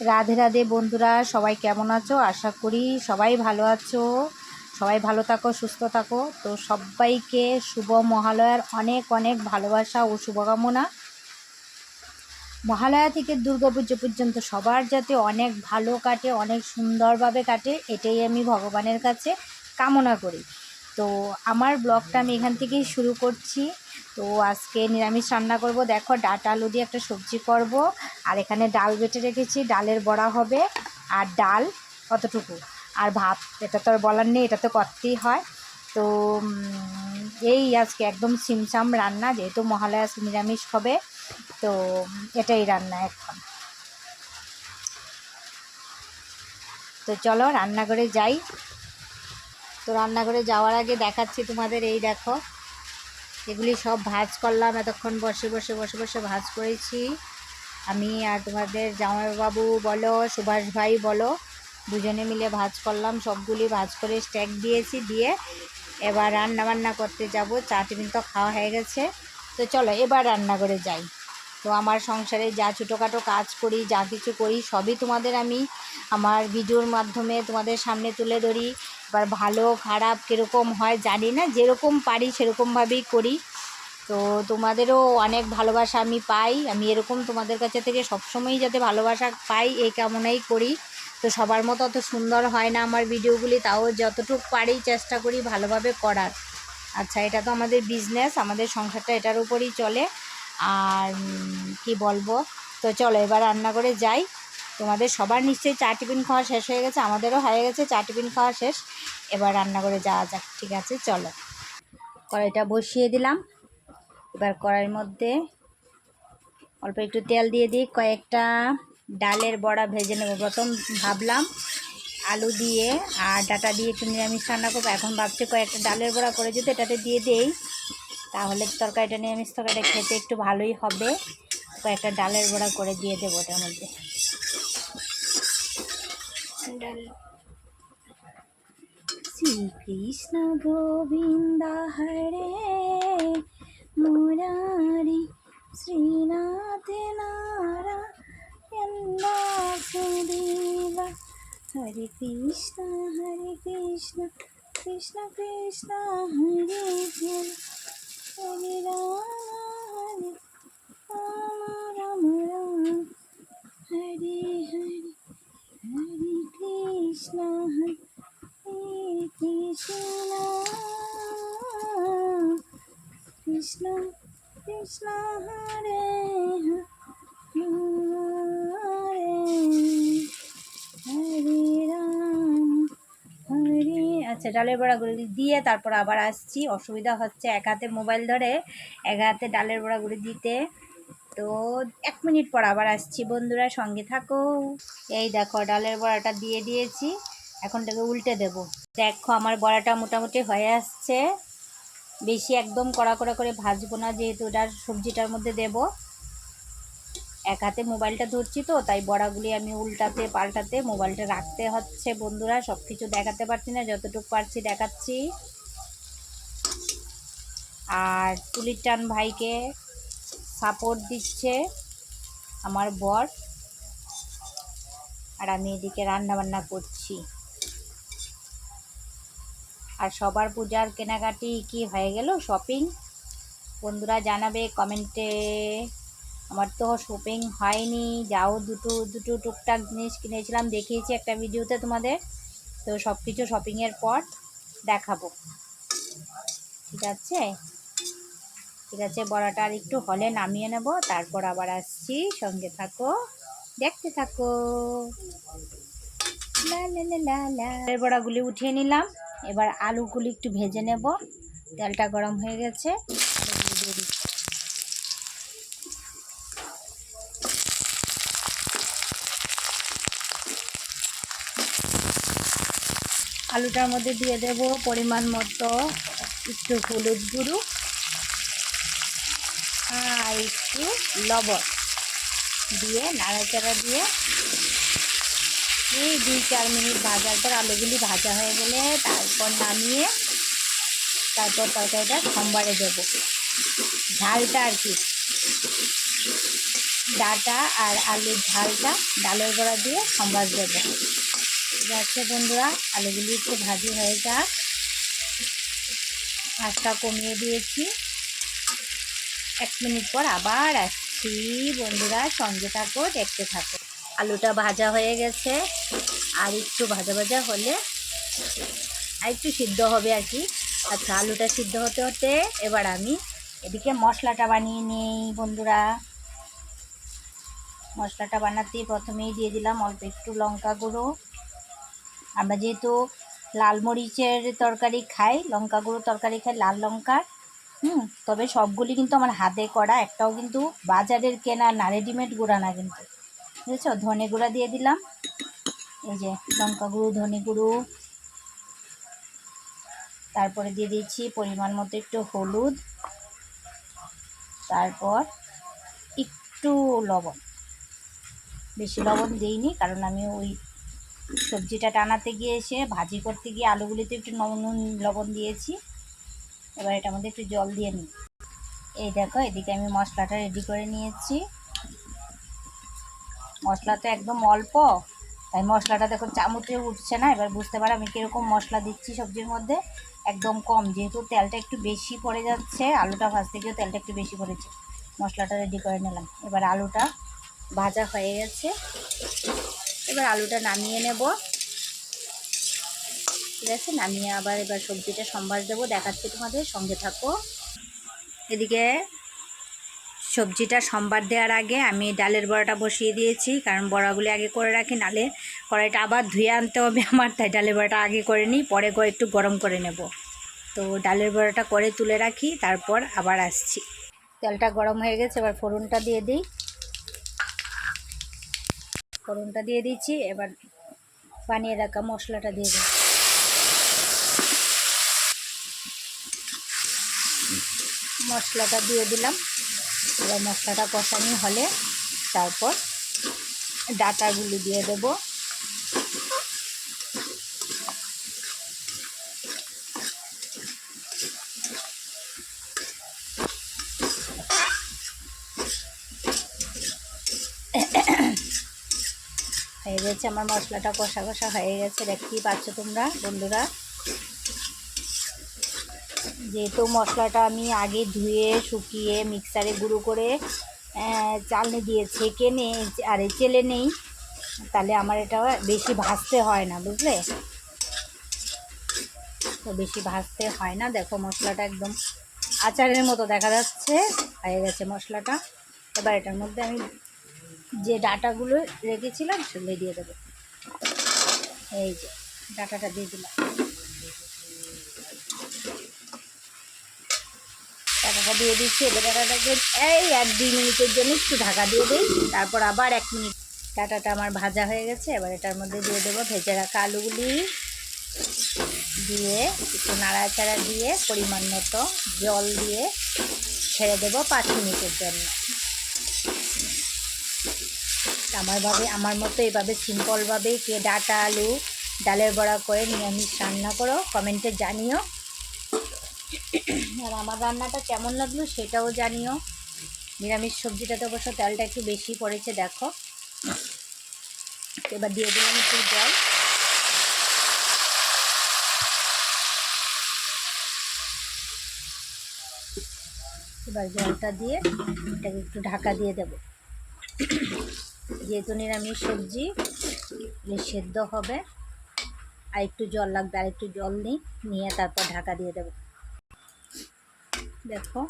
রাধে রাধে বন্ধুরা, সবাই কেমন আছো? আশা করি সবাই ভালো আছো। সবাই ভালো থাকো, সুস্থ থাকো। তো সবাইকে শুভ মহালয়ার অনেক অনেক ভালোবাসা ও শুভকামনা। মহালয়া থেকে দুর্গাপুজো পর্যন্ত সবার যাতে অনেক ভালো কাটে, অনেক সুন্দরভাবে কাটে, এটাই আমি ভগবানের কাছে কামনা করি। তো আমার ব্লগটা আমি এখান থেকেই শুরু করছি। তো আজকে নিরামিষ রান্না করব। দেখো ডাটা আলু দিয়ে একটা সবজি করব। আর এখানে ডাল বেটে রেখেছি। ডালের বড়া হবে। আর ডাল কতটুকু? আর ভাত, এটা তো আর বলার নেই, এটা তো করতেই হয়। তো এই আজকে একদম সিমসাম রান্না, যেহেতু মহালয়া আজকে নিরামিষ হবে, তো এটাই রান্না এখন। তো চলো, রান্নাঘরে যাই। তো রান্নাঘরে যাওয়ার আগে দেখাচ্ছি তোমাদের এই দেখো। এগুলি সব ভাজ করলাম, এতক্ষণ বসে বসে বসে বসে ভাজ করেছি। আমি আর তোমাদের জামাইবাবু বলো, সুভাষ ভাই বলো, দুজনে মিলে ভাজ করলাম, সবগুলি ভাজ করে স্ট্যাক দিয়েছি, দিয়ে এবার রান্না বান্না করতে যাব। চা টিফিন তো খাওয়া হয়ে গেছে। তো চলো এবার রান্না করে যাই। তো আমার সংসারে যা ছোটোখাটো কাজ করি, যা কিছু করি, সবই তোমাদের আমি আমার ভিডিওর মাধ্যমে তোমাদের সামনে তুলে ধরি। এবার ভালো, খারাপ কীরকম হয় জানি না, যেরকম পারি সেরকমভাবেই করি। তো তোমাদেরও অনেক ভালোবাসা আমি পাই, আমি এরকম তোমাদের কাছে থেকে সবসময়ই যাতে ভালোবাসা পাই এই কামনাই করি। তো সবার মতো অত সুন্দর হয় না আমার ভিডিওগুলি, তাও যতটুকু পারি চেষ্টা করি ভালোভাবে করার। আচ্ছা এটা তো আমাদের বিজনেস আমাদের সংসারটা এটার উপরই চলে। আর কি বলব? তো চলো, এবার রান্না করে যাই। তোমাদের সবার নিশ্চয়ই চা টিফিন খাওয়া শেষ হয়ে গেছে, আমাদেরও হয়ে গেছে, চা টিফিন খাওয়া শেষ। এবার রান্না করে যাওয়া যাক, ঠিক আছে? চলো। কড়াইটা বসিয়ে দিলাম। এবার কড়াইয়ের মধ্যে অল্প একটু তেল দিয়ে দিই, কয়েকটা ডালের বড়া ভেজে নেব। প্রথম ভাবলাম আলু দিয়ে আর ডাটা দিয়ে একটু নিরামিষ রান্না করব। এখন ভাবছি কয়েকটা ডালের বড়া করে যদি এটাতে দিয়ে দেই, তাহলে তরকারিটা, নিরামিষ তরকারিটা খেতে একটু ভালোই হবে। কয়েকটা ডালের বড়া করে দিয়ে দেবো ওটার মধ্যে। শ্রীকৃষ্ণ গোবিন্দ হরে। মুরারি শ্রীনাথ নারায়ণ বাসুদেবা। হরে কৃষ্ণ হরে কৃষ্ণ কৃষ্ণ কৃষ্ণ হরে হরে। হরে রাম রাম রাম। হরে হরে হরে কৃষ্ণ হরে। কৃষ্ণ কৃষ্ণ কৃষ্ণ আচ্ছা ডালের বড়াগুলি দিয়ে তারপর আবার আসছি। অসুবিধা হচ্ছে এক হাতে মোবাইল ধরে, এক হাতে ডালের বড়াগুলি দিতে। তো এক মিনিট পর আবার আসছি বন্ধুরা, সঙ্গে থাকো। এই দেখো, ডালের বড়াটা দিয়ে দিয়েছি। এখন এটাকে উল্টে দেব। দেখো আমার বড়াটা মোটামুটি হয়ে আসছে। বেশি একদম কড়া কড়া করে ভাজবো না, যেহেতু ওটার সবজিটার মধ্যে দেব। এক হাতে মোবাইলটা ধরছি তো, তাই বড়াগুলি আমি উল্টাতে পাল্টাতে মোবাইলটা রাখতে হচ্ছে বন্ধুরা সব কিছু দেখাতে পারছি না, যতটুকু পারছি দেখাচ্ছি। আর তুলির টান ভাইকে সাপোর্ট দিচ্ছে আমার বর। আর আমি এদিকে রান্না বান্না করছি। আর সবার পূজার কেনাকাটি কি হয়ে গেল? শপিং বন্ধুরা জানাবে কমেন্টে। আমার তো শপিং হয়নি। যাও, দুটো দুটো টুকটাক জিনিস কিনেছিলাম। দেখিয়েছি একটা ভিডিওতে তোমাদের। তো সব কিছু শপিংয়ের পর দেখাবো। ঠিক আছে? ঠিক আছে, বড়াটা আর একটু হলে নামিয়ে নেব। তারপর আবার আসছি। সঙ্গে থাকো, দেখতে থাকো। লা বড়াগুলি উঠিয়ে নিলাম। এবার আলুগুলি একটু ভেজে নেব। তেলটা গরম হয়ে গেছে। আলুটার মধ্যে দিয়ে দেব পরিমাণ মতো একটু হলুদ গুঁড়ো আর একটু লবণ দিয়ে, নাড়াচাড়া দিয়ে এই দুই চার মিনিট ভাজার পর আলুগুলি ভাজা হয়ে গেলে তারপর নামিয়ে তারপর তরকারিটা সম্বারে দেবো। ঝালটা আর কি। ডাটা আর আলুর ঝালটা ডালের বড়া দিয়ে সম্বাস দেবো। যাচ্ছে বন্ধুরা, আলুগুলি একটু ভাজি হয়ে যাক। আঁচটা কমিয়ে দিয়েছি। এক মিনিট পর আবার আসছি। বন্ধুরা সঙ্গে থাকো, দেখতে থাকো। আলুটা ভাজা হয়ে গেছে। আর একটু ভাজা ভাজা হলে আর একটু সিদ্ধ হবে আর কি। আচ্ছা আলুটা সিদ্ধ হতে হতে এবার আমি এদিকে মশলাটা বানিয়ে নিই বন্ধুরা। মশলাটা বানাতে প্রথমেই দিয়ে দিলাম অল্প একটু লঙ্কা গুঁড়ো। আমরা যেহেতু লাল মরিচের তরকারি খাই, লঙ্কা গুঁড়ো তরকারি খাই, লাল লঙ্কার হুম, তবে সবগুলি কিন্তু আমার হাতে করা, একটাও কিন্তু বাজারের কেনা না রেডিমেড গুঁড়া না কিন্তু। বুঝেছ? ধনে গুঁড়া দিয়ে দিলাম। এই যে লঙ্কা গুঁড়ো, ধনে গুঁড়ো। তারপরে দিয়ে দিচ্ছি পরিমাণ মতো একটু হলুদ। তারপর একটু লবণ। বেশি লবণ দিইনি, কারণ আমি ওই সবজিটা টানাতে গিয়ে এসে, ভাজি করতে গিয়ে আলুগুলিতে একটু নুন লবণ দিয়েছি। এবার এটার মধ্যে একটু জল দিয়ে নিই। এই দেখো, এদিকে আমি মশলাটা রেডি করে নিয়েছি। মশলা তো একদম অল্প। তাই মশলাটা দেখো চামচে উঠছে না, এবার বুঝতে পারো আমি কীরকম মশলা দিচ্ছি সবজির মধ্যে। একদম কম, যেহেতু তেলটা একটু বেশি পড়ে যাচ্ছে, আলুটা ভাজতে গিয়েও তেলটা একটু বেশি পড়েছে। মশলাটা রেডি করে নিলাম। এবার আলুটা ভাজা হয়ে গেছে। এবার আলুটা নামিয়ে নেব। ঠিক আছে, নামিয়ে আবার এবার সবজিটা সম্বাস দেবো, দেখাচ্ছি তোমাদের, সঙ্গে থাকো। এদিকে সবজিটা সম্বার দেওয়ার আগে আমি ডালের বড়াটা বসিয়ে দিয়েছি, কারণ বড়াগুলি আগে করে রাখি, নালে কড়াইটা আবার ধুয়ে আনতে হবে আমার, তাই ডালের বড়াটা আগে করে নিই, পরে একটু গরম করে নেব। তো ডালের বড়াটা করে তুলে রাখি, তারপর আবার আসছি। তেলটা গরম হয়ে গেছে, এবার ফোড়নটা দিয়ে দিই। ফোড়নটা দিয়ে দিচ্ছি, এবার বানিয়ে রাখা মশলাটা দিয়ে দিই মশলাটা দিয়ে দিলাম। এবার মশলাটা কষানি হলে তারপর ডাটাগুলি দিয়ে দেব। হয়ে গেছে, আমার মশলাটা কষা কষা হয়ে গেছে। দেখতেই পাচ্ছ তোমরা, বন্ধুরা। যেহেতু মশলাটা আমি আগে ধুয়ে, শুকিয়ে, মিক্সারে গুঁড়ো করে চালনি দিয়ে ছেঁকে নে আরে চেলে নেই, তাহলে আমার এটা বেশি ভাজতে হয় না, বুঝলে? তো বেশি ভাজতে হয় না, দেখো মশলাটা একদম আচারের মতো দেখা যাচ্ছে, হয়ে গেছে মশলাটা। এবার এটার মধ্যে আমি যে ডাটাগুলো রেখেছিলাম সেগুলো দিয়ে দেবো। এই যে ডাটাটা দিয়ে দিলাম। ডাটাটা দিয়ে দিচ্ছি, এবার ডাটাটাকে এই এক দুই মিনিটের জন্য একটু ঢাকা দিয়ে দিই, তারপর আবার এক মিনিট। ডাটাটা আমার ভাজা হয়ে গেছে, এবার এটার মধ্যে দিয়ে দেবো ভেজে রাখা আলুগুলি। দিয়ে একটু নাড়াচাড়া দিয়ে পরিমাণ মতো জল দিয়ে ছেড়ে দেবো পাঁচ মিনিটের জন্য। আমারভাবে আমার মতো এভাবে সিম্পলভাবে কে ডাটা, আলু, ডালের বড়া করে নিরামিষ রান্না করো, কমেন্টে জানিও। আর আমার রান্নাটা কেমন লাগল সেটাও জানিও। নিরামিষ সবজিটাতে অবশ্য তেলটা একটু বেশি পড়েছে, দেখো। এবার দিয়ে দিলাম একটু জল। এবার জলটা দিয়ে এটাকে একটু ঢাকা দিয়ে দেব। যেহেতু নিরামিষ সবজি সেদ্ধ হবে। আর একটু জল লাগবে, আর একটু জল নিই, নিয়ে তারপর ঢাকা দিয়ে দেবো। দেখো,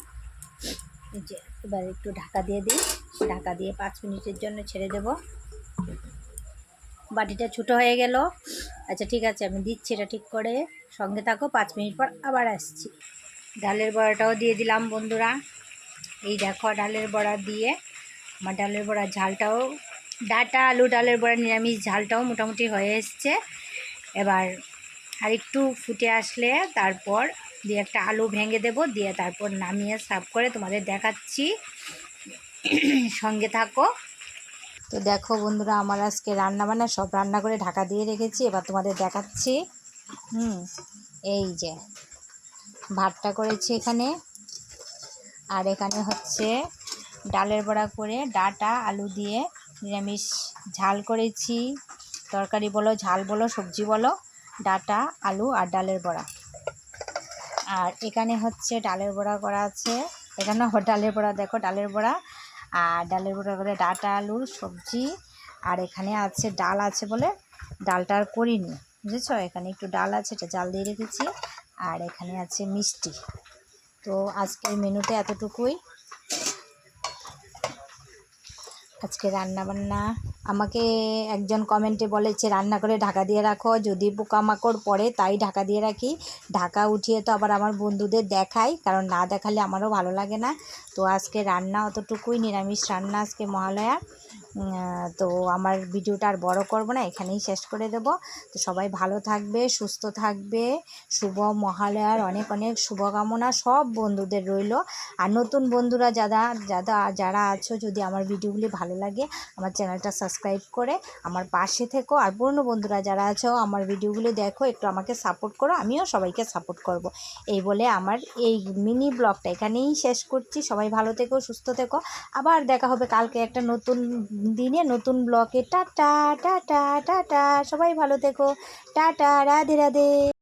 এই যে, এবার একটু ঢাকা দিয়ে দিই। ঢাকা দিয়ে পাঁচ মিনিটের জন্য ছেড়ে দেব। বাটিটা ছোটো হয়ে গেল। আচ্ছা ঠিক আছে, আমি দিচ্ছি এটা ঠিক করে। সঙ্গে থাকো, পাঁচ মিনিট পর আবার আসছি। ডালের বড়াটাও দিয়ে দিলাম, বন্ধুরা। এই দেখো, ডালের বড়া দিয়ে। আমার ডালের বড়া ঝালটাও, ডাটা আলু ডালের বড়া নিরামিষ ঝালটাও মোটামুটি হয়ে এসছে। এবার আর একটু ফুটে আসলে, তারপর দিয়ে একটা আলু ভেঙে দেব, দিয়ে তারপর নামিয়ে সার্ভ করে তোমাদের দেখাচ্ছি। সঙ্গে থাকো। তো দেখো বন্ধুরা, আমার আজকে রান্না বান্না সব রান্না করে ঢাকা দিয়ে রেখেছি, এবার তোমাদের দেখাচ্ছি। হুম, এই যে ভাতটা করেছি এখানে। আর এখানে হচ্ছে ডালের বড়া করে ডাটা, আলু দিয়ে নিরামিষ ঝাল করেছি। তরকারি বলো, ঝাল বলো, সবজি বলো, ডাটা, আলু আর ডালের বড়া। আর এখানে হচ্ছে ডালের বড়া করা আছে। এখানে ডালের বড়া দেখো, ডালের বড়া। আর ডালের বড়া করে ডাটা আলুর সবজি। আর এখানে আছে ডাল আছে বলে ডালটা আর করিনি, বুঝেছ? এখানে একটু ডাল আছে, এটা জাল দিয়ে রেখেছি। আর এখানে আছে মিষ্টি। তো আজকের মেনুতে এতটুকুই। আজকে রান্না বান্না আমাকে একজন কমেন্টে বলেছে রান্না করে ঢাকা দিয়ে রাখো, যদি পোকামাকড় পড়ে তাই ঢাকা দিয়ে রাখি। ঢাকা উঠিয়ে তো আবার আমার বন্ধুদের দেখাই, কারণ না দেখালে আমারও ভালো লাগে না। তো আজকে রান্না অতটুকুই, নিরামিষ রান্না আজকে মহালয়া। তো আমার ভিডিওটা আর বড় করব না, এখানেই শেষ করে দেব। তো সবাই ভালো থাকবে, সুস্থ থাকবে, শুভ মহালয়ার অনেক অনেক শুভকামনা সব বন্ধুদের রইল। আর নতুন বন্ধুরা যারা যারা যারা আছো, যদি আমার ভিডিওগুলি ভালো লাগে, আমার চ্যানেলটা সাবস্ক্রাইব করে আমার পাশে থেকো। আর পুরনো বন্ধুরা যারা আছো, আমার ভিডিওগুলি দেখো, একটু আমাকে সাপোর্ট করো, আমিও সবাইকে সাপোর্ট করব। এই বলে আমার এই মিনি ব্লগটা এখানেই শেষ করছি। সবাই ভালো থেকো, সুস্থ থেকো। আবার দেখা হবে কালকে একটা নতুন দিনে নতুন ব্লকে। টাটা টাটা টাটা সবাই ভালো থেকো। টাটা রাধে রাধে।